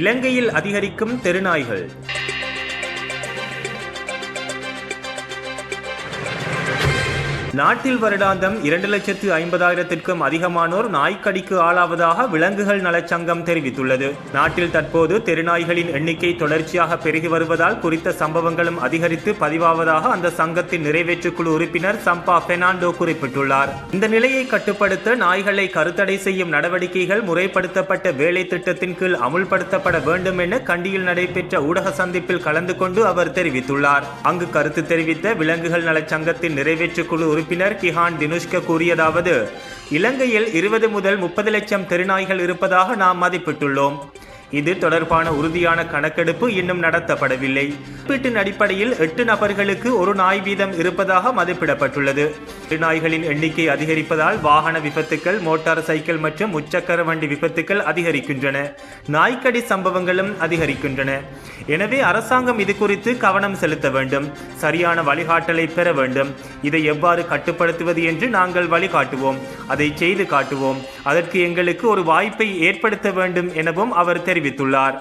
இலங்கையில் அதிகரிக்கும் தெருநாய்கள். நாட்டில் வருடாந்தம் இரண்டு லட்சத்து ஐம்பதாயிரத்திற்கும் அதிகமானோர் நாய்க்கடிக்கு ஆளாவதாக விலங்குகள் நலச்சங்கம் தெரிவித்துள்ளது. நாட்டில் தற்போது தெருநாய்களின் எண்ணிக்கை தொடர்ச்சியாக பெருகி வருவதால் குறித்த சம்பவங்களும் அதிகரித்து பதிவாவதாக அந்த சங்கத்தின் நிறைவேற்றுக்குழு உறுப்பினர் சம்பா பெர்னாண்டோ குறிப்பிட்டுள்ளார். இந்த நிலையை கட்டுப்படுத்த நாய்களை கருத்தடை செய்யும் நடவடிக்கைகள் முறைப்படுத்தப்பட்ட வேலை திட்டத்தின் கீழ் அமுல்படுத்தப்பட வேண்டும் என கண்டியில் நடைபெற்ற ஊடக சந்திப்பில் கலந்து கொண்டு அவர் தெரிவித்துள்ளார். அங்கு கருத்து தெரிவித்த விலங்குகள் நலச்சங்கத்தின் நிறைவேற்றுக்குழு உறுப்பினர் கிஹான் தினுஷ்க கூறியதாவது இலங்கையில் இருபது முதல் முப்பது லட்சம் தெருநாய்கள் இருப்பதாக நாம் மதிப்பிட்டுள்ளோம். இது தொடர்பான உறுதியான கணக்கெடுப்பு இன்னும் நடத்தப்படவில்லை. மதிப்பீட்டின் அடிப்படையில் எட்டு நபர்களுக்கு ஒரு நாய் வீதம் இருப்பதாக மதிப்பிடப்பட்டுள்ளது. நாய்களின் எண்ணிக்கை அதிகரிப்பதால் வாகன விபத்துக்கள் மோட்டார் சைக்கிள் மற்றும் முச்சக்கர வண்டி விபத்துக்கள் அதிகரிக்கின்றன. நாய்க்கடி சம்பவங்களும் அதிகரிக்கின்றன. எனவே அரசாங்கம் இது குறித்து கவனம் செலுத்த வேண்டும். சரியான வழிகாட்டலை பெற வேண்டும். இதை எவ்வாறு கட்டுப்படுத்துவது என்று நாங்கள் வழிகாட்டுவோம். அதை செய்து காட்டுவோம். அதற்கு எங்களுக்கு ஒரு வாய்ப்பை ஏற்படுத்த வேண்டும் எனவும் அவர் தெரிவித்துள்ளார்.